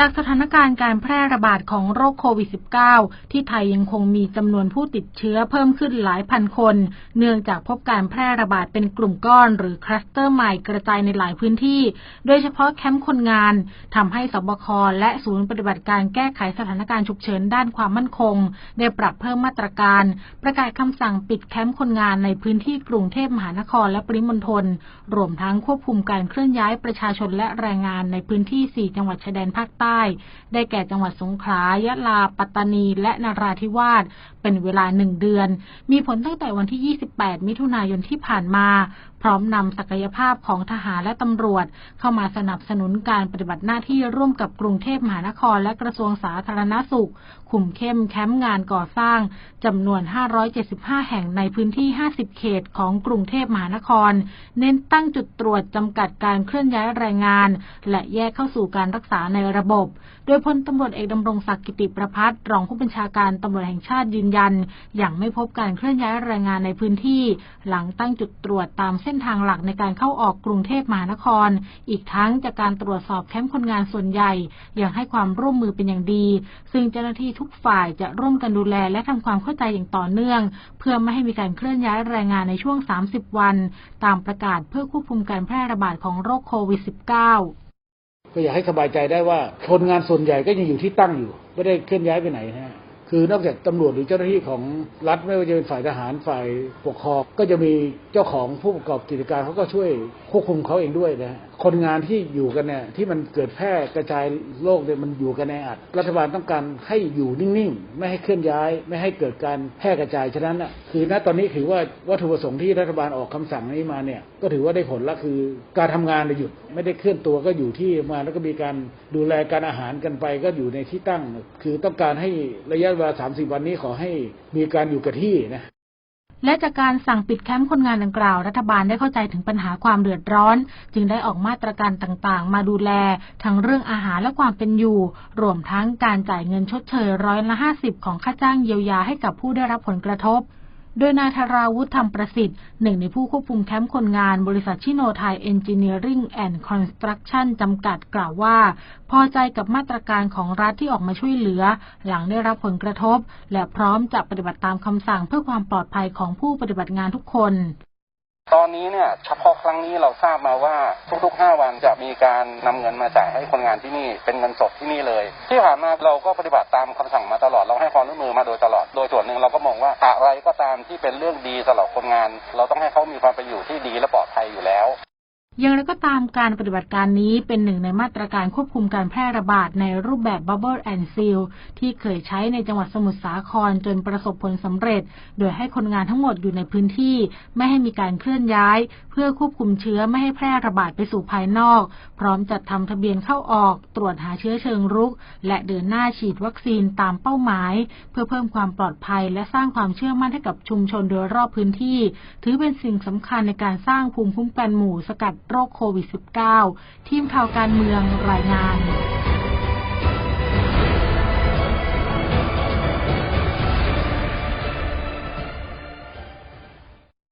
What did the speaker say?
จากสถานการณ์การแพร่ระบาดของโรคโควิด -19 ที่ไทยยังคงมีจำนวนผู้ติดเชื้อเพิ่มขึ้นหลายพันคน เนื่องจากพบการแพร่ระบาดเป็นกลุ่มก้อนหรือคลัสเตอร์ใหม่กระจายในหลายพื้นที่ โดยเฉพาะแคมป์คนงานทำให้สบคและศูนย์ปฏิบัติการแก้ไขสถานการณ์ฉุกเฉินด้านความมั่นคง ได้ปรับเพิ่มมาตรการ ประกาศคำสั่งปิดแคมป์คนงานในพื้นที่กรุงเทพมหานครและปริมณฑลรวมทั้งควบคุมการเคลื่อนย้ายประชาชนและแรงงานในพื้นที่ 4 จังหวัดชายแดนภาคใต้ได้แก่จังหวัดสงขลายะลา ปัตตานี และนราธิวาส เป็นเวลาหนึ่งเดือน มีผลตั้งแต่วันที่ 28 มิถุนายนที่ผ่านมา พร้อมนำศักยภาพของทหารและตำรวจ เข้ามาสนับสนุนการปฏิบัติหน้าที่ร่วมกับกรุงเทพมหานครและกระทรวงสาธารณสุขคุมเข้มแคมป์งานก่อสร้างจำนวน 575 แห่งในพื้นที่ 50 เขตของกรุงเทพมหานคร เน้นตั้งจุดตรวจจำกัดการเคลื่อนย้ายแรงงาน และแยกเข้าสู่การรักษาในระบบโดยพลตำรวจเอกดำรงศักดิ์กิติประพัฒน์รองผู้บัญชาการตำรวจแห่งชาติยืนยันอย่างไม่พบการเคลื่อนย้ายแรงงานในพื้นที่ หลังตั้งจุดตรวจตามเส้นทางหลักในการเข้าออกกรุงเทพมหานคร อีกทั้งจากการตรวจสอบแคมป์คนงานส่วนใหญ่ ยังให้ความร่วมมือเป็นอย่างดี ซึ่งเจ้าหน้าที่ทุกฝ่ายจะร่วมกันดูแลและทำความเข้าใจอย่างต่อเนื่อง เพื่อไม่ให้มีการเคลื่อนย้ายแรงงานในช่วง 30 วัน ตามประกาศเพื่อควบคุมการแพร่ระบาดของโรคโควิด -19 ก็อยากให้สบายใจได้ว่าคนงานส่วนใหญ่ก็ยังอยู่ที่ตั้งอยู่ ไม่ได้เคลื่อนย้ายไปไหนนะฮะ คือนอกจากตำรวจหรือเจ้าหน้าที่ของรัฐไม่ว่าจะเป็นฝ่ายทหารฝ่ายปกครองก็จะมีเจ้าของผู้ประกอบกิจการเขาก็ช่วยควบคุมเขาเองด้วยนะคนงานที่อยู่กันเนี่ยที่มันเกิดแพร่กระจายโรคเนี่ยมันอยู่กันในอัด รัฐบาลต้องการให้อยู่นิ่งๆ ไม่ให้เคลื่อนย้าย ไม่ให้เกิดการแพร่กระจายฉะนั้นอะคือณตอนนี้ถือว่าวัตถุประสงค์ที่รัฐบาลออกคำสั่งนี้มาเนี่ยก็ถือว่าได้ผลละคือการทำงานหยุดไม่ได้เคลื่อนตัวก็อยู่ที่มาแล้วก็มีการดูแลการอาหารกันไปก็อยู่ในที่ตั้ง คือต้องการให้ระยะเวลาสามสิบวันนี้ขอให้มีการอยู่กับที่นะและจากการสั่งปิดแคมป์คนงานดังกล่าว รัฐบาลได้เข้าใจถึงปัญหาความเดือดร้อน จึงได้ออกมาตรการต่างๆ มาดูแล ทั้งเรื่องอาหารและความเป็นอยู่ รวมทั้งการจ่ายเงินชดเชยร้อยละ 50 ของค่าจ้างเยียวยาให้กับผู้ได้รับผลกระทบ โดยนายธาราวุฒิธรรมประสิทธิ์ หนึ่งในผู้ควบคุมแคมป์คนงานบริษัทชิโนไทยเอนจิเนียริงแอนด์คอนสตรักชั่นจำกัดกล่าวว่า พอใจกับมาตรการของรัฐที่ออกมาช่วยเหลือ หลังได้รับผลกระทบ และพร้อมจะปฏิบัติตามคำสั่งเพื่อความปลอดภัยของผู้ปฏิบัติงานทุกคน ตอนนี้เนี่ยเฉพาะครั้งนี้เราทราบมาว่าทุกๆ 5 วันจะมีการนำเงินมาจ่ายให้คนงานที่นี่เป็นเงินสดที่นี่เลย ที่ผ่านมาเราก็ปฏิบัติตามคำสั่งมาตลอดเราให้ความร่วมมือมาโดยตลอด โดยส่วนหนึ่งเราก็มองว่าอะไรก็ตามที่เป็นเรื่องดีสำหรับคนงาน เราต้องให้เขามีความเป็นอยู่ที่ดีและปลอด อย่างไรก็ตามการปฏิบัติการนี้เป็นหนึ่งในมาตรการควบคุมการแพร่ระบาดในรูปแบบ Bubble and Seal ที่เคยใช้ในจังหวัดสมุทรสาครจนประสบผลสำเร็จ โดยให้คนงานทั้งหมดอยู่ในพื้นที่ ไม่ให้มีการเคลื่อนย้าย เพื่อควบคุมเชื้อไม่ให้แพร่ระบาดไปสู่ภายนอก พร้อมจัดทำทะเบียนเข้าออก ตรวจหาเชื้อเชิงรุก และเดินหน้าฉีดวัคซีนตามเป้าหมาย เพื่อเพิ่มความปลอดภัย และสร้างความเชื่อมั่นให้กับชุมชนโดยรอบพื้นที่ ถือเป็นสิ่งสำคัญในการสร้างภูมิคุ้มกันหมู่สกัดโรคโควิด -19 ทีมข่าวการเมืองรายงาน